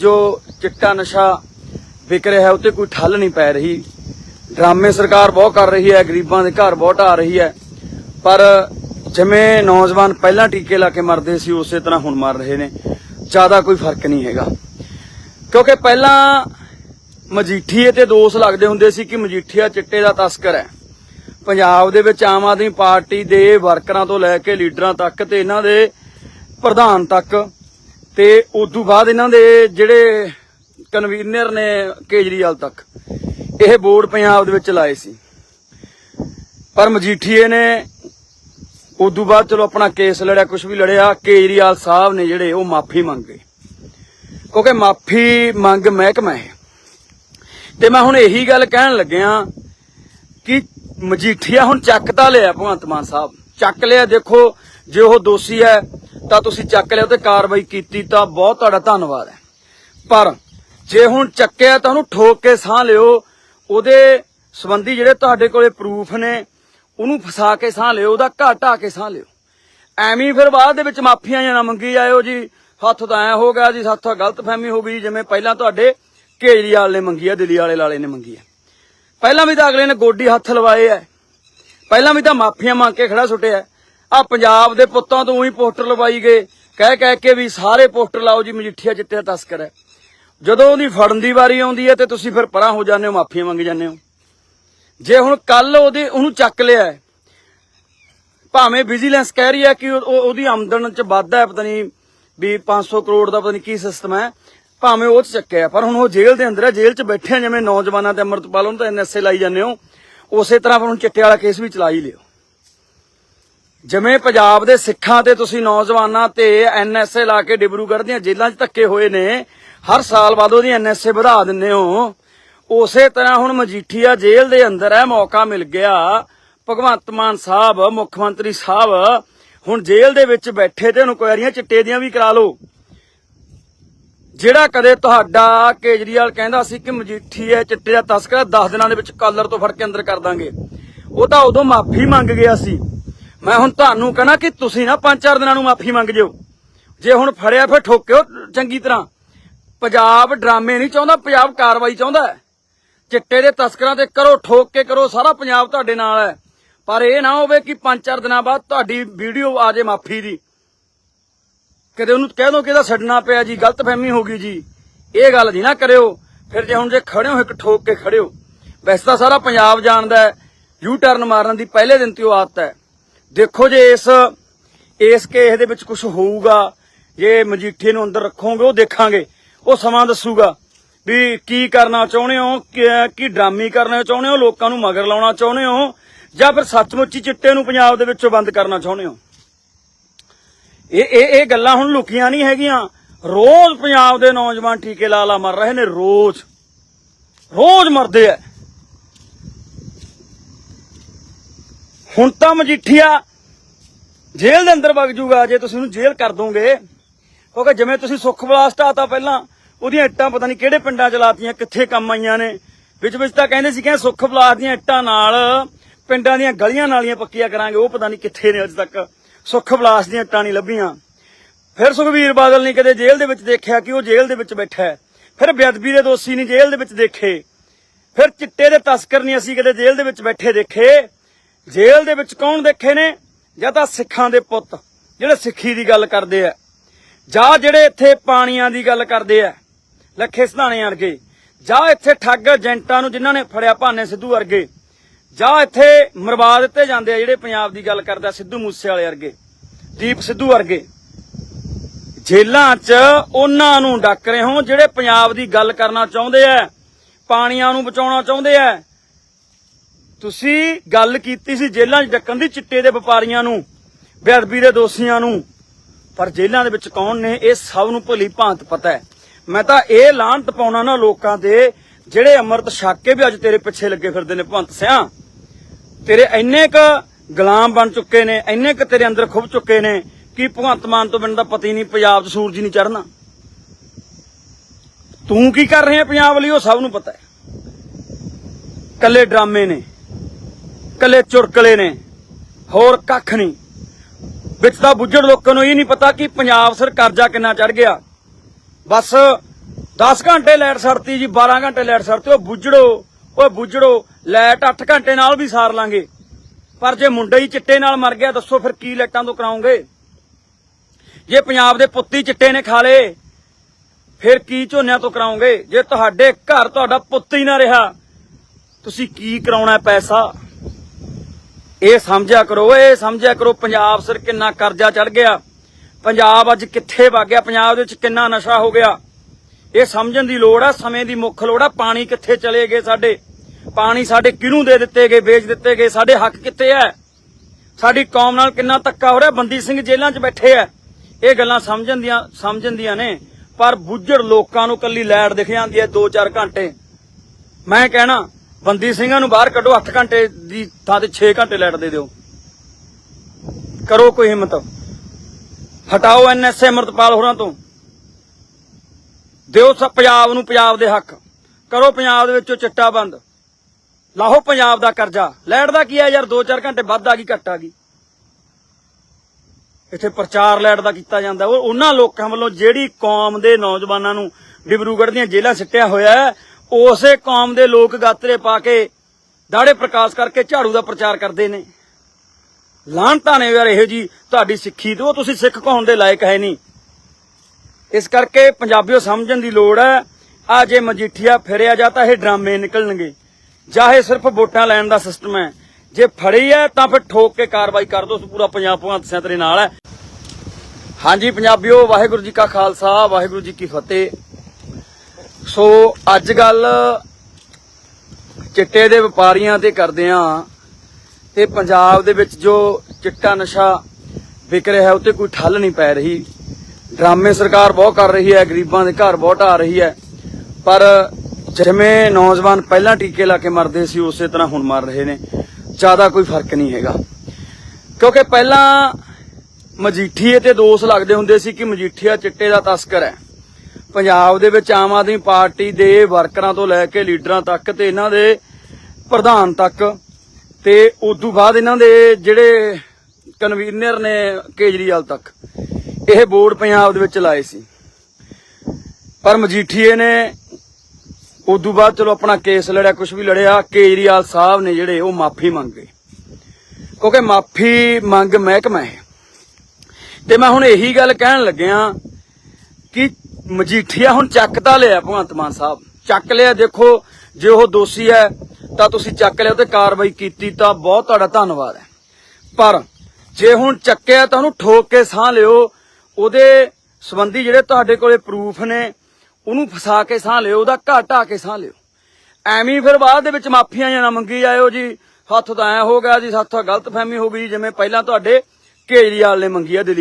ਜੋ ਚਿੱਟਾ ਨਸ਼ਾ ਵਿਕ ਰਿਹਾ ਹੈ, ਉੱਤੇ ਕੋਈ ਠੱਲ ਨਹੀਂ ਪੈ ਰਹੀ। ਡਰਾਮੇ ਸਰਕਾਰ ਬਹੁਤ ਕਰ ਰਹੀ ਹੈ, ਗਰੀਬਾਂ ਦੇ ਘਰ ਬਹੁਤ ਢਾ ਰਹੀ ਹੈ। ਪਰ ਜਿਵੇਂ ਨੌਜਵਾਨ ਪਹਿਲਾਂ ਟੀਕੇ ਲਾ ਕੇ ਮਰਦੇ ਸੀ, ਉਸੇ ਤਰ੍ਹਾਂ ਹੁਣ ਮਰ ਰਹੇ ਨੇ। ਜ਼ਿਆਦਾ ਕੋਈ ਫ਼ਰਕ ਨਹੀਂ ਹੈਗਾ। ਕਿਉਂਕਿ ਪਹਿਲਾਂ ਮਜੀਠੀਏ ਤੇ ਦੋਸ਼ ਲੱਗਦੇ ਹੁੰਦੇ ਸੀ ਕਿ ਮਜੀਠੀਆ ਚਿੱਟੇ ਦਾ ਤਸਕਰ ਹੈ। ਪੰਜਾਬ ਦੇ ਵਿੱਚ ਆਮ ਆਦਮੀ ਪਾਰਟੀ ਦੇ ਵਰਕਰਾਂ ਤੋਂ ਲੈ ਕੇ ਲੀਡਰਾਂ ਤੱਕ ਤੇ ਇਹਨਾਂ ਦੇ ਪ੍ਰਧਾਨ ਤੱਕ ਤੇ ਉਦੋਂ ਬਾਅਦ ਇਹਨਾਂ ਦੇ ਜਿਹੜੇ ਕਨਵੀਨਰ ਨੇ ਕੇਜਰੀਵਾਲ ਤੱਕ, ਇਹ ਬੋਰਡ ਪੰਜਾਬ ਦੇ ਵਿੱਚ ਲਾਏ ਸੀ। ਪਰ ਮਜੀਠੀਏ ਨੇ, ਉਦੋਂ ਬਾਅਦ ਚਲੋ ਆਪਣਾ ਕੇਸ ਲੜਿਆ ਕੁਝ ਵੀ ਲੜਿਆ, ਕੇਜਰੀਵਾਲ ਸਾਹਿਬ ਨੇ ਜਿਹੜੇ, ਉਹ ਮਾਫੀ ਮੰਗ ਗਏ। ਕਿਉਂਕਿ ਮਾਫੀ ਮੰਗ ਮਹਿਕਮਾ ਹੈ। ਤੇ ਮੈਂ ਹੁਣ ਇਹੀ ਗੱਲ ਕਹਿਣ ਲੱਗਿਆ ਕਿ ਮਜੀਠੀਆ ਹੁਣ ਚੱਕ ਤਾਂ ਲਿਆ ਭਗਵੰਤ ਮਾਨ ਸਾਹਿਬ, ਚੱਕ ਲਿਆ ਦੇਖੋ, ਜੇ ਉਹ ਦੋਸ਼ੀ ਹੈ ਤਾਂ ਤੁਸੀਂ ਚੱਕ ਲਿਆ ਤੇ ਕਾਰਵਾਈ ਕੀਤੀ ਤਾਂ ਬਹੁਤ ਤੁਹਾਡਾ ਧੰਨਵਾਦ ਹੈ। ਪਰ ਜੇ ਹੁਣ ਚੱਕਿਆ ਤਾਂ ਉਹਨੂੰ ਠੋਕ ਕੇ ਸਾਹ ਲਿਓ, ਉਹਦੇ ਸੰਬੰਧੀ ਜਿਹੜੇ ਤੁਹਾਡੇ ਕੋਲੇ ਪ੍ਰੂਫ ਨੇ, ਉਹਨੂੰ ਫਸਾ ਕੇ ਸਾਹ ਲਿਓ, ਉਹਦਾ ਘਾਟ ਢਾ ਕੇ ਸਾਹ ਲਿਓ। ਐਵੇਂ ਫਿਰ ਬਾਅਦ ਦੇ ਵਿੱਚ ਮਾਫੀਆਂ ਜਾਂ ਨਾ ਮੰਗੀ ਜਾਇਓ ਜੀ। ਹੱਥ ਤਾਂ ਐ ਹੋ ਗਿਆ ਜੀ, ਸਾਥੋਂ ਗਲਤ ਫਹਿਮੀ ਹੋ ਗਈ, ਜਿਵੇਂ ਪਹਿਲਾਂ ਤੁਹਾਡੇ ਕੇਜਰੀਵਾਲ ਨੇ ਮੰਗੀ ਆ, ਦਿੱਲੀ ਵਾਲੇ ਲਾਲੇ ਨੇ ਮੰਗੀ ਆ। ਪਹਿਲਾਂ ਵੀ ਤਾਂ ਅਗਲੇ ਨੇ ਗੋਡੀ ਹੱਥ ਲਵਾਏ ਐ ਪਹਿਲਾਂ ਵੀ ਤਾਂ ਮਾਫੀਆਂ ਮੰਗ ਕੇ ਖੜਾ ਸੁੱਟਿਆ। ਆ ਪੰਜਾਬ ਦੇ ਪੁੱਤਾਂ ਤੋਂ ਉਹੀ ਪੋਸਟਰ ਲਵਾਈ ਗਏ। ਕਹਿ ਕਹਿ ਕੇ ਵੀ ਸਾਰੇ ਪੋਸਟਰ ਲਾਓ ਜੀ, ਮਜੀਠੀਆ ਚਿੱਟੇ ਦਾ ਤਸਕਰ ਹੈ। ਜਦੋਂ ਉਹਦੀ ਫੜਨ ਦੀ ਵਾਰੀ ਆਉਂਦੀ ਹੈ ਤੇ ਤੁਸੀਂ ਫਿਰ ਪਰਾਂ ਹੋ ਜਾਂਦੇ ਹੋ ਮਾਫ਼ੀ ਮੰਗ ਜਾਂਦੇ ਹੋ। ਜੇ ਹੁਣ ਕੱਲ ਉਹਦੇ ਉਹਨੂੰ ਚੱਕ ਲਿਆ ਭਾਵੇਂ ਵਿਜੀਲੈਂਸ ਕਹਿ ਰਹੀ ਹੈ ਕਿ ਉਹਦੀ ਆਮਦਨ ਚ ਵਾਧਾ ਹੈ, ਪਤਾ ਨਹੀਂ ਵੀ 500 ਕਰੋੜ ਦਾ ਪਤਾ ਨਹੀਂ ਕੀ ਸਿਸਟਮ ਹੈ, ਭਾਵੇਂ ਉਹ ਚ ਚੱਕਿਆ ਪਰ ਹੁਣ ਉਹ ਜੇਲ੍ਹ ਦੇ ਅੰਦਰ ਹੈ, ਜੇਲ੍ਹ ਚ ਬੈਠੇ ਜਿਵੇਂ ਨੌਜਵਾਨਾਂ ਤੇ ਅੰਮ੍ਰਿਤਪਾਲ, ਉਹਨੂੰ ਤਾਂ ਐਨਐਸਏ ਲਾਈ ਜਾਂਦੇ ਹੋ। ਉਸੇ ਤਰ੍ਹਾਂ ਫਿਰ ਹੁਣ ਚਿੱਟੇ ਵਾਲਾ ਕੇਸ ਵੀ ਚਲਾ ਹੀ ਲਿਓ। ਜਿਵੇਂ ਪੰਜਾਬ ਦੇ ਸਿੱਖਾਂ ਤੇ ਤੁਸੀਂ ਨੌਜਵਾਨਾਂ ਤੇ ਐਨਐਸਏ ਲਾ ਕੇ ਡਿਬਰੂਗੜ੍ਹ ਦੀਆਂ ਜੇਲ੍ਹਾਂ 'ਚ ਧੱਕੇ ਹੋਏ ਨੇ, ਹਰ ਸਾਲ ਬਾਅਦ ਉਹਦੀ ਐਨਐਸਏ ਵਧਾ ਦਿੰਦੇ ਹੋ। ਉਸੇ ਤਰ੍ਹਾਂ ਹੁਣ ਮਜੀਠੀਆ ਜੇਲ੍ਹ ਦੇ ਅੰਦਰ ਹੈ ਮੌਕਾ ਮਿਲ ਗਿਆ। ਭਗਵੰਤ ਮਾਨ ਸਾਹਿਬ, ਮੁੱਖ ਮੰਤਰੀ ਸਾਹਿਬ, ਹੁਣ ਜੇਲ੍ਹ ਦੇ ਵਿੱਚ ਬੈਠੇ ਤੇ ਇਨਕੁਆਇਰੀਆਂ ਚਿੱਟੇ ਦੀਆਂ ਵੀ ਕਰਾ ਲਓ। ਜਿਹੜਾ ਕਦੇ ਤੁਹਾਡਾ ਕੇਜਰੀਵਾਲ ਕਹਿੰਦਾ ਸੀ ਕਿ ਮਜੀਠੀਆ ਚਿੱਟੇ ਦਾ ਤਸਕਰ 10 ਦਿਨਾਂ ਦੇ ਵਿੱਚ ਕਾਲਰ ਤੋਂ ਫੜ ਕੇ ਅੰਦਰ ਕਰ ਦਾਂਗੇ। ਉਹ ਤਾਂ ਉਦੋਂ ਮਾਫੀ ਮੰਗ ਗਿਆ ਸੀ। ਮੈਂ ਹੁਣ ਤੁਹਾਨੂੰ ਕਹਣਾ ਕਿ ਤੁਸੀਂ ਨਾ 5-4 ਦਿਨਾਂ ਨੂੰ ਮਾਫੀ ਮੰਗ ਜਿਓ। ਜੇ ਹੁਣ ਫੜਿਆ ਫਿਰ ਠੋਕਿਓ ਚੰਗੀ ਤਰ੍ਹਾਂ। ਪੰਜਾਬ ਡਰਾਮੇ ਨਹੀਂ ਚਾਹੁੰਦਾ, ਪੰਜਾਬ ਕਾਰਵਾਈ ਚਾਹੁੰਦਾ ਚਿੱਟੇ ਦੇ ਤਸਕਰਾਂ ਤੇ ਕਰੋ, ਠੋਕ ਕੇ ਕਰੋ, ਸਾਰਾ ਪੰਜਾਬ ਤੁਹਾਡੇ ਨਾਲ ਹੈ। ਪਰ ਇਹ ਨਾ ਹੋਵੇ ਕਿ 5-4 ਦਿਨਾਂ ਬਾਅਦ ਤੁਹਾਡੀ ਵੀਡੀਓ ਆ ਜੇ ਮਾਫੀ ਦੀ। ਕਦੇ ਉਹਨੂੰ ਕਹਿ ਦੋ ਕਿ ਇਹਦਾ ਛੱਡਣਾ ਪਿਆ ਜੀ ਗਲਤ ਫਹਿਮੀ ਹੋ ਗਈ ਜੀ। ਇਹ ਗੱਲ ਨਹੀਂ ਨਾ ਕਰਿਓ। ਫਿਰ ਜੇ ਹੁਣ ਜੇ ਖੜੇ ਹੋ ਇੱਕ ਠੋਕ ਕੇ ਖੜੇ ਹੋ ਵੈਸੇ ਤਾਂ ਸਾਰਾ ਪੰਜਾਬ ਜਾਣਦਾ ਹੈ। ਯੂ ਟਰਨ ਮਾਰਨ ਦੀ ਪਹਿਲੇ ਦਿਨ ਤੋਂ ਆਦਤ ਹੈ। ਦੇਖੋ ਜੇ ਇਸ ਇਸ ਕੇਸ ਦੇ ਵਿੱਚ ਕੁਝ ਹੋਊਗਾ, ਜੇ ਮਜੀਠੇ ਨੂੰ ਅੰਦਰ ਰੱਖੋਗੇ, ਉਹ ਦੇਖਾਂਗੇ, ਉਹ ਸਮਾਂ ਦੱਸੂਗਾ ਵੀ ਕੀ ਕਰਨਾ ਚਾਹੁੰਦੇ ਹੋ, ਕਿ- ਕੀ ਡਰਾਮੀ ਕਰਨਾ ਚਾਹੁੰਦੇ ਹੋ, ਲੋਕਾਂ ਨੂੰ ਮਗਰ ਲਾਉਣਾ ਚਾਹੁੰਦੇ ਹੋ, ਜਾਂ ਫਿਰ ਸੱਚਮੁੱਚ ਹੀ ਚਿੱਟੇ ਨੂੰ ਪੰਜਾਬ ਦੇ ਵਿੱਚੋਂ ਬੰਦ ਕਰਨਾ ਚਾਹੁੰਦੇ ਹੋ? ਇਹ ਇਹ ਇਹ ਗੱਲਾਂ ਹੁਣ ਲੁਕੀਆਂ ਨਹੀਂ ਹੈਗੀਆਂ। ਰੋਜ਼ ਪੰਜਾਬ ਦੇ ਨੌਜਵਾਨ ਟੀਕੇ ਲਾ ਲਾ ਮਰ ਰਹੇ ਨੇ, ਰੋਜ਼। ਰੋਜ਼ ਮਰਦੇ ਐ ਹੁਣ ਤਾਂ ਮਜੀਠੀਆ ਜੇਲ੍ਹ ਦੇ ਅੰਦਰ ਵਗ ਜੂਗਾ, ਜੇ ਤੁਸੀਂ ਉਹਨੂੰ ਜੇਲ੍ਹ ਕਰ ਦੋਗੇ। ਕਿਉਂਕਿ ਜਿਵੇਂ ਤੁਸੀਂ ਸੁੱਖ ਬਲਾਸਟ ਆਤਾ ਪਹਿਲਾਂ, ਉਹਦੀਆਂ ਇੱਟਾਂ ਪਤਾ ਨਹੀਂ ਕਿਹੜੇ ਪਿੰਡਾਂ ਚ ਲਾਤੀਆਂ, ਕਿੱਥੇ ਕੰਮ ਆਈਆਂ ਨੇ। ਵਿੱਚ ਵਿੱਚ ਤਾਂ ਕਹਿੰਦੇ ਸੀ ਕਿ ਸੁੱਖ ਬਲਾਸਟ ਦੀਆਂ ਇੱਟਾਂ ਨਾਲ ਪਿੰਡਾਂ ਦੀਆਂ ਗਲੀਆਂ ਨਾਲੀਆਂ ਪੱਕੀਆਂ ਕਰਾਂਗੇ, ਉਹ ਪਤਾ ਨਹੀਂ ਕਿੱਥੇ ਨੇ ਅੱਜ ਤੱਕ। ਸੁੱਖ ਬਲਾਸਟ ਦੀਆਂ ਇੱਟਾਂ ਨਹੀਂ ਲੱਭੀਆਂ। ਫਿਰ ਸੁਖਵੀਰ ਬਾਦਲ ਨੇ ਕਦੇ ਜੇਲ੍ਹ ਦੇ ਵਿੱਚ ਦੇਖਿਆ ਕਿ ਉਹ ਜੇਲ੍ਹ ਦੇ ਵਿੱਚ ਬੈਠਾ ਹੈ? ਫਿਰ ਬੇਅਦਬੀ ਦੇ ਦੋਸ਼ੀ ਨਹੀਂ ਜੇਲ੍ਹ ਦੇ ਵਿੱਚ ਦੇਖੇ। ਫਿਰ ਚਿੱਟੇ ਦੇ ਤਸਕਰ ਨਹੀਂ ਅਸੀਂ ਕਦੇ ਜੇਲ੍ਹ ਦੇ ਵਿੱਚ ਬੈਠੇ ਦੇਖੇ। ਜੇਲ੍ਹ ਦੇ ਵਿੱਚ ਕੌਣ ਦੇਖੇ ਨੇ? ਜਾਂ ਤਾਂ ਸਿੱਖਾਂ ਦੇ ਪੁੱਤ, ਜਿਹੜੇ ਸਿੱਖੀ ਦੀ ਗੱਲ ਕਰਦੇ ਆ। ਜਾਂ ਜਿਹੜੇ ਇੱਥੇ ਪਾਣੀਆਂ ਦੀ ਗੱਲ ਕਰਦੇ ਆ, ਲੱਖੇ ਸਧਾਣੇ ਵਰਗੇ। ਜਾਂ ਇੱਥੇ ਠੱਗ ਏਜੰਟਾਂ ਨੂੰ ਜਿਨ੍ਹਾਂ ਨੇ ਫੜਿਆ ਭਾਨੇ ਸਿੱਧੂ ਵਰਗੇ। ਜਾਂ ਇੱਥੇ ਮਰਵਾ ਦਿੱਤੇ ਜਾਂਦੇ ਆ ਜਿਹੜੇ ਪੰਜਾਬ ਦੀ ਗੱਲ ਕਰਦਾ ਸਿੱਧੂ ਮੂਸੇ ਵਾਲੇ ਵਰਗੇ, ਦੀਪ ਸਿੱਧੂ ਵਰਗੇ। ਜੇਲਾਂ 'ਚ ਉਹਨਾਂ ਨੂੰ ਡੱਕ ਰਹੇ ਹੋ ਜਿਹੜੇ ਪੰਜਾਬ ਦੀ ਗੱਲ ਕਰਨਾ ਚਾਹੁੰਦੇ ਆ, ਪਾਣੀਆਂ ਨੂੰ ਬਚਾਉਣਾ ਚਾਹੁੰਦੇ ਆ। ਤੁਸੀਂ ਗੱਲ ਕੀਤੀ ਸੀ ਜੇਲ੍ਹਾਂ 'ਚ ਡੱਕਣ ਦੀ ਚਿੱਟੇ ਦੇ ਵਪਾਰੀਆਂ ਨੂੰ, ਬੇਅਦਬੀ ਦੇ ਦੋਸ਼ੀਆਂ ਨੂੰ। ਪਰ ਜੇਲ੍ਹਾਂ ਦੇ ਵਿੱਚ ਕੌਣ ਨੇ, ਇਹ ਸਭ ਨੂੰ ਭਲੀ ਭਾਂਤ ਪਤਾ ਹੈ। ਮੈਂ ਤਾਂ ਇਹ ਲਾਂਤ ਪਾਉਣਾ ਨਾ ਲੋਕਾਂ ਦੇ, ਜਿਹੜੇ ਅੰਮ੍ਰਿਤ ਛੱਕ ਕੇ ਵੀ ਅੱਜ ਤੇਰੇ ਪਿੱਛੇ ਲੱਗੇ ਫਿਰਦੇ ਨੇ ਭੰਤ ਸਿਆ। ਤੇਰੇ ਇੰਨੇ ਕ ਗੁਲਾਮ ਬਣ ਚੁੱਕੇ ਨੇ, ਇੰਨੇ ਕ ਤੇਰੇ ਅੰਦਰ ਖੁੱਭ ਚੁੱਕੇ ਨੇ, ਕਿ ਭਗਵੰਤ ਮਾਨ ਤੋਂ ਬਿਨਾਂ ਤਾਂ ਪਤਾ ਨਹੀਂ ਪੰਜਾਬ 'ਚ ਸੂਰਜ ਨਹੀਂ ਚੜਨਾ ਤੂੰ ਕੀ ਕਰ ਰਿਹਾ ਪੰਜਾਬ ਲਈ, ਉਹ ਸਭ ਨੂੰ ਪਤਾ ਹੈ। ਕੱਲੇ ਡਰਾਮੇ ਨੇ। ਕੱਲੇ ਚੁਰਕਲੇ ਨੇ, ਹੋਰ ਕੱਖ ਨਹੀਂ। ਵਿੱਚ ਤਾਂ ਬੁੱਝੜ ਲੋਕਾਂ ਨੂੰ ਇਹ ਨਹੀਂ ਪਤਾ ਕਿ ਪੰਜਾਬ ਸਰ ਕਰਜ਼ਾ ਕਿੰਨਾ ਚੜ ਗਿਆ। ਬਸ 10 ਘੰਟੇ ਲੈਟ ਸੜਤੀ ਜੀ 12 ਘੰਟੇ ਲੈਟ ਸੜਤੀ, ਉਹ ਬੁੱਝੜੋ ਓਏ ਬੁੱਝੜੋ ਲੈਟ 8 ਘੰਟੇ ਨਾਲ ਵੀ ਸਾਰ ਲਾਂਗੇ। ਪਰ ਜੇ ਮੁੰਡਾ ਹੀ ਚਿੱਟੇ ਨਾਲ ਮਰ ਗਿਆ, ਦੱਸੋ ਫਿਰ ਕੀ ਲੈਟਾਂ ਤੋਂ ਕਰਾਉਂਗੇ? ਜੇ ਪੰਜਾਬ ਦੇ ਪੁੱਤੀ ਚਿੱਟੇ ਨੇ ਖਾ ਲਏ, ਫਿਰ ਕੀ ਝੋਨਿਆਂ ਤੋਂ ਕਰਾਉਂਗੇ? ਜੇ ਤੁਹਾਡੇ ਘਰ ਤੁਹਾਡਾ ਪੁੱਤ ਹੀ ਨਾ ਰਿਹਾ, ਤੁਸੀਂ ਕੀ ਕਰਾਉਣਾ ਪੈਸਾ? ਇਹ ਸਮਝਿਆ ਕਰੋ, ਇਹ ਸਮਝਿਆ ਕਰੋ ਪੰਜਾਬ ਸਿਰ ਕਿੰਨਾ ਕਰਜ਼ਾ ਚੜ ਗਿਆ। ਪੰਜਾਬ ਅੱਜ ਕਿੱਥੇ ਵਗ ਗਿਆ, ਪੰਜਾਬ ਦੇ ਵਿੱਚ ਕਿੰਨਾ ਨਸ਼ਾ ਹੋ ਗਿਆ। ਇਹ ਸਮਝਣ ਦੀ ਲੋੜ ਆ, ਸਮੇਂ ਦੀ ਮੁੱਖ ਲੋੜ ਆ, ਪਾਣੀ ਕਿੱਥੇ ਚਲੇ ਗਏ ਸਾਡੇ? ਪਾਣੀ ਸਾਡੇ ਕਿਹਨੂੰ ਦੇ ਦਿੱਤੇ ਗਏ, ਵੇਚ ਦਿੱਤੇ ਗਏ? ਸਾਡੇ ਹੱਕ ਕਿੱਥੇ ਐ ਸਾਡੀ ਕੌਮ ਨਾਲ ਕਿੰਨਾ ਧੱਕਾ ਹੋ ਰਿਹਾ? ਬੰਦੀ ਸਿੰਘ ਜੇਲ੍ਹਾਂ 'ਚ ਬੈਠੇ ਐ ਇਹ ਗੱਲਾਂ ਸਮਝਣ ਦੀਆਂ ਸਮਝਣ ਦੀਆਂ ਨੇ, ਪਰ ਬੁੱਝੜ ਲੋਕਾਂ ਨੂੰ ਕੱਲੀ ਲੈਟ ਦਿਖ ਜਾਂਦੀ ਐ 2-4 ਘੰਟੇ। ਮੈਂ ਕਹਿਣਾ ਬੰਦੀ ਸਿੰਘਾਂ ਨੂੰ ਬਾਹਰ ਕੱਢੋ 8 ਘੰਟੇ ਦੀ ਥਾਂ ਤੇ 6 ਘੰਟੇ ਲੈਟ ਦੇ ਦਿਓ। ਕਰੋ ਕੋਈ ਹਿੰਮਤ। ਹਟਾਓ ਐਨਐਸਏ ਅਮਰਤਪਾਲ ਹੋਰਾਂ ਤੋਂ। ਦਿਓ ਸ ਪੰਜਾਬ ਨੂੰ ਪੰਜਾਬ ਦੇ ਹੱਕ। ਕਰੋ ਪੰਜਾਬ ਦੇ ਵਿੱਚੋਂ ਚਿੱਟਾ ਬੰਦ। ਲਾਹੋ ਪੰਜਾਬ ਦਾ ਕਰਜ਼ਾ। ਲੈਟ ਦਾ ਕੀ ਹੈ ਯਾਰ? 2-4 ਘੰਟੇ ਵੱਧ ਆ ਗਈ, ਘੱਟ ਆ ਗਈ। ਇੱਥੇ ਪ੍ਰਚਾਰ ਲੈਟ ਦਾ ਕੀਤਾ ਜਾਂਦਾ। ਉਹ ਉਹਨਾਂ ਲੋਕਾਂ ਵੱਲੋਂ ਜਿਹੜੀ ਕੌਮ ਦੇ ਨੌਜਵਾਨਾਂ ਨੂੰ ਡਿਬਰੂਗੜ੍ਹ ਦੀਆਂ ਜੇਲ੍ਹਾਂ ਸਿੱਟਿਆ ਹੋਇਆ ਉਸੇ ਕੌਮ ਦੇ ਲੋਕ ਗਾਤਰੇ ਪਾ ਕੇ ਦਾੜੇ ਪ੍ਰਕਾਸ਼ ਕਰਕੇ ਝਾੜੂ ਦਾ ਪ੍ਰਚਾਰ ਕਰਦੇ ਨੇ। ਲਾਂਟਾਂ ਨੇ ਯਾਰ ਇਹੋ ਜੀ ਤੁਹਾਡੀ ਸਿੱਖੀ ਤੇ ਉਹ ਤੁਸੀਂ ਸਿੱਖ ਕਹਾਉਣ ਦੇ ਲਾਇਕ ਹੈ ਨਹੀਂ। ਇਸ ਕਰਕੇ ਪੰਜਾਬੀਓ ਸਮਝਣ ਦੀ ਲੋੜ ਹੈ, ਆ ਜੇ ਮਜੀਠੀਆ ਫਿਰਿਆ ਜਾ ਤਾਂ ਇਹ ਡਰਾਮੇ ਨਿਕਲਣਗੇ। ਜਾਂ ਇਹ ਸਿਰਫ ਵੋਟਾਂ ਲੈਣ ਦਾ ਸਿਸਟਮ ਹੈ। ਜੇ ਫੜੀ ਹੈ ਤਾਂ ਫਿਰ ਠੋਕ ਕੇ ਕਾਰਵਾਈ ਕਰ ਦੋ ਪੂਰਾ ਪੰਜਾਬ ਭਗਵੰਤ ਸਿੰਘ ਤੇਰੇ ਨਾਲ ਹੈ। ਹਾਂਜੀ ਪੰਜਾਬੀਓ, ਵਾਹਿਗੁਰੂ ਜੀ ਕਾ ਖਾਲਸਾ, ਵਾਹਿਗੁਰੂ ਜੀ ਕੀ ਫਤਿਹ। ਸੋ ਅੱਜ ਗੱਲ ਚਿੱਟੇ ਦੇ ਵਪਾਰੀਆਂ ਤੇ ਕਰਦੇ ਆ, ਤੇ ਪੰਜਾਬ ਦੇ ਵਿੱਚ ਜੋ ਚਿੱਟਾ ਨਸ਼ਾ ਵਿਕ ਰਿਹਾ ਹੈ, ਉੱਤੇ ਕੋਈ ਠੱਲ ਨਹੀਂ ਪੈ ਰਹੀ। ਡਰਾਮੇ ਸਰਕਾਰ ਬਹੁਤ ਕਰ ਰਹੀ ਹੈ, ਗਰੀਬਾਂ ਦੇ ਘਰ ਬਹੁਤ ਆ ਰਹੀ ਹੈ, ਪਰ ਜਿਵੇਂ ਨੌਜਵਾਨ ਪਹਿਲਾਂ ਟੀਕੇ ਲਾ ਕੇ ਮਰਦੇ ਸੀ, ਉਸੇ ਤਰ੍ਹਾਂ ਹੁਣ ਮਰ ਰਹੇ ਨੇ। ਜ਼ਿਆਦਾ ਕੋਈ ਫ਼ਰਕ ਨਹੀਂ ਹੈਗਾ। ਕਿਉਂਕਿ ਪਹਿਲਾਂ ਮਜੀਠੀਏ ਤੇ ਦੋਸ਼ ਲੱਗਦੇ ਹੁੰਦੇ ਸੀ ਕਿ ਮਜੀਠੀਆ ਚਿੱਟੇ ਦਾ ਤਸਕਰ ਹੈ। ਪੰਜਾਬ ਦੇ ਵਿੱਚ ਆਮ ਆਦਮੀ ਪਾਰਟੀ ਦੇ ਵਰਕਰਾਂ ਤੋਂ ਲੈ ਕੇ ਲੀਡਰਾਂ ਤੱਕ ਤੇ ਇਹਨਾਂ ਦੇ ਪ੍ਰਧਾਨ ਤੱਕ ਤੇ ਉਦੋਂ ਬਾਅਦ ਇਹਨਾਂ ਦੇ ਜਿਹੜੇ ਕਨਵੀਨਰ ਨੇ ਕੇਜਰੀਵਾਲ ਤੱਕ, ਇਹ ਬੋਰਡ ਪੰਜਾਬ ਦੇ ਵਿੱਚ ਲਾਏ ਸੀ। ਪਰ ਮਜੀਠੀਏ ਨੇ ਉਦੋਂ ਬਾਅਦ ਚਲੋ ਆਪਣਾ ਕੇਸ ਲੜਿਆ ਕੁਝ ਵੀ ਲੜਿਆ, ਕੇਜਰੀਵਾਲ ਸਾਹਿਬ ਨੇ ਜਿਹੜੇ ਉਹ ਮਾਫੀ ਮੰਗੇ ਕਿਉਂਕਿ ਮਾਫੀ ਮੰਗ ਮਹਿਕਮਾ ਹੈ। ਤੇ ਮੈਂ ਹੁਣ ਇਹੀ ਗੱਲ ਕਹਿਣ ਲੱਗਿਆ ਕਿ ਮਜੀਠੀਆ ਹੁਣ ਚੱਕ ਤਾਂ ਲਿਆ ਭਗਵੰਤ ਮਾਨ ਸਾਹਿਬ। ਚੱਕ ਲਿਆ, ਦੇਖੋ, ਜੇ ਉਹ ਦੋਸ਼ੀ ਹੈ, ਤਾਂ ਤੁਸੀਂ ਚੱਕ ਲਿਆ ਤੇ ਕਾਰਵਾਈ ਕੀਤੀ ਤਾਂ ਬਹੁਤ ਤੁਹਾਡਾ ਧੰਨਵਾਦ ਹੈ। ਪਰ ਜੇ ਹੁਣ ਚੱਕਿਆ ਤਾਂ ਉਹਨੂੰ ਠੋਕ ਕੇ ਸਾਹ ਲਿਓ, ਉਹਦੇ ਸੰਬੰਧੀ ਜਿਹੜੇ ਤੁਹਾਡੇ ਕੋਲੇ ਪ੍ਰੂਫ ਨੇ, ਉਹਨੂੰ ਫਸਾ ਕੇ ਸਾਹ ਲਿਓ, ਉਹਦਾ ਘਾਟ ਢਾ ਕੇ ਸਾਹ ਲਿਓ। ਐਵੇਂ ਫਿਰ ਬਾਅਦ ਦੇ ਵਿੱਚ ਮਾਫੀਆਂ ਜਾਂ ਨਾ ਮੰਗੀ ਜਾਇਓ ਜੀ। ਹੱਥ ਤਾਂ ਐ ਹੋ ਗਿਆ ਜੀ ਸਾਥੋਂ ਗਲਤ ਫਹਿਮੀ ਹੋ ਗਈ ਜਿਵੇਂ ਪਹਿਲਾਂ ਤੁਹਾਡੇ ਕੇਜਰੀਵਾਲ ਨੇ ਮੰਗੀ ਆ ਦਿੱਲੀ